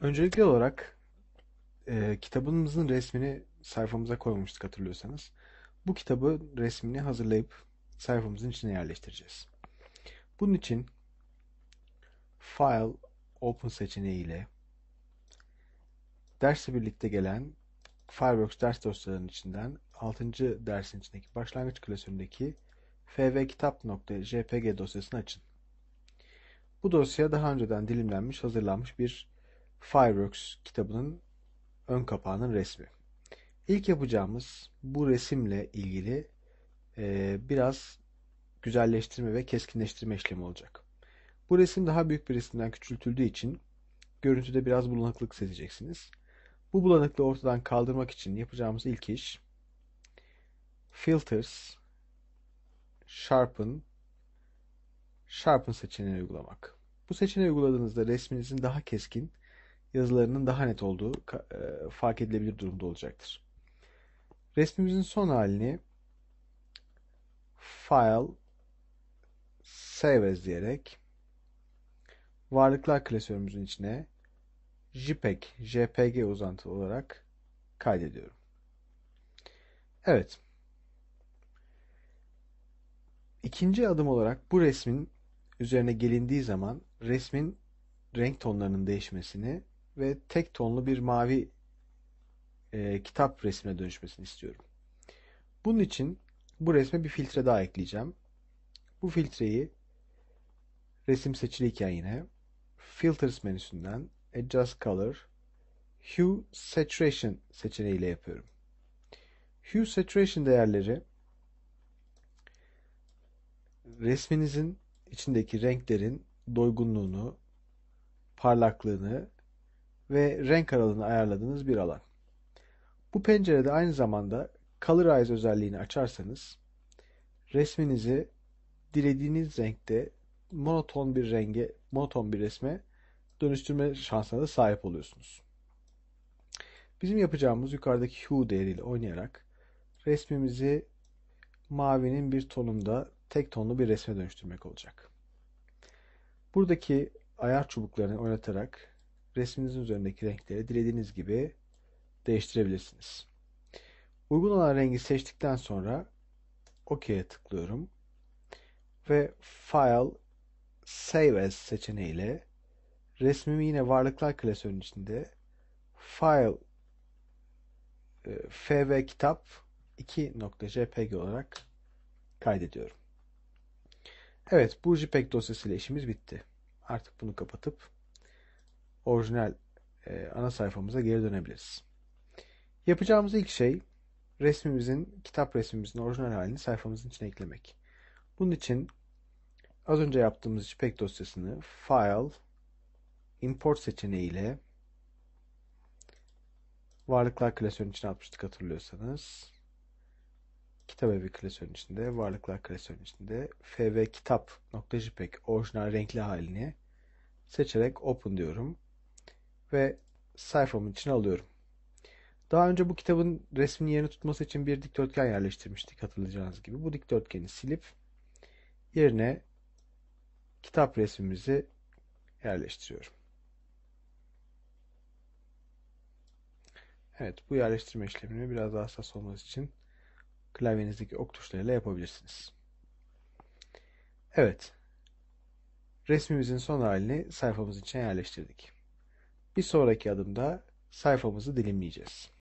Öncelikli olarak e, kitabımızın resmini sayfamıza koymuştuk hatırlıyorsanız. Bu kitabı resmini hazırlayıp sayfamızın içine yerleştireceğiz. Bunun için File, Open seçeneği ile dersle birlikte gelen Fireworks ders dosyalarının içinden 6. dersin içindeki başlangıç klasöründeki fvkitap.jpg dosyasını açın. Bu dosya daha önceden dilimlenmiş, hazırlanmış bir Fireworks kitabının ön kapağının resmi. İlk yapacağımız bu resimle ilgili e, biraz güzelleştirme ve keskinleştirme işlemi olacak. Bu resim daha büyük bir resimden küçültüldüğü için görüntüde biraz bulanıklık sezeceksiniz. Bu bulanıklığı ortadan kaldırmak için yapacağımız ilk iş Filters, Sharpen, Sharpen seçeneğini uygulamak. Bu seçeneği uyguladığınızda resminizin daha keskin, yazılarının daha net olduğu e, fark edilebilir durumda olacaktır. Resmimizin son halini File, Save As diyerek varlıklar klasörümüzün içine JPEG, JPG uzantılı olarak kaydediyorum. Evet. İkinci adım olarak bu resmin üzerine gelindiği zaman resmin renk tonlarının değişmesini ve tek tonlu bir mavi e, kitap resmine dönüşmesini istiyorum. Bunun için bu resme bir filtre daha ekleyeceğim. Bu filtreyi resim seçiliyken yine Filters menüsünden Adjust Color Hue Saturation seçeneğiyle yapıyorum. Hue Saturation değerleri resminizin içindeki renklerin doygunluğunu, parlaklığını ve renk aralığını ayarladığınız bir alan. Bu pencerede aynı zamanda Colorize özelliğini açarsanız resminizi dilediğiniz renkte monoton bir renge, monoton bir resme dönüştürme şansına da sahip oluyorsunuz. Bizim yapacağımız yukarıdaki hue değeriyle oynayarak resmimizi mavinin bir tonunda tek tonlu bir resme dönüştürmek olacak. Buradaki ayar çubuklarını oynatarak resminizin üzerindeki renkleri dilediğiniz gibi değiştirebilirsiniz. Uygun olan rengi seçtikten sonra OK'ye tıklıyorum ve File Save As seçeneğiyle resmimi yine varlıklar klasörünün içinde File e, fv kitap 2.jpg olarak kaydediyorum. Evet bu JPEG dosyasıyla işimiz bitti. Artık bunu kapatıp orijinal e, ana sayfamıza geri dönebiliriz. Yapacağımız ilk şey resmimizin, kitap resmimizin orijinal halini sayfamızın içine eklemek. Bunun için az önce yaptığımız JPEG dosyasını File, Import seçeneğiyle varlıklar klasörünün içine atmıştık hatırlıyorsanız. Kitap evi klasörünün içinde, varlıklar klasörünün içinde fv kitap.jpg orijinal renkli halini seçerek open diyorum ve sayfamın içine alıyorum. Daha önce bu kitabın resmin yerini tutması için bir dikdörtgen yerleştirmiştik hatırlayacağınız gibi. Bu dikdörtgeni silip yerine kitap resmimizi yerleştiriyorum. Evet bu yerleştirme işlemini biraz daha hassas olması için klavyenizdeki ok tuşlarıyla yapabilirsiniz. Evet. Resmimizin son halini sayfamızın içine yerleştirdik. Bir sonraki adımda sayfamızı dilimleyeceğiz.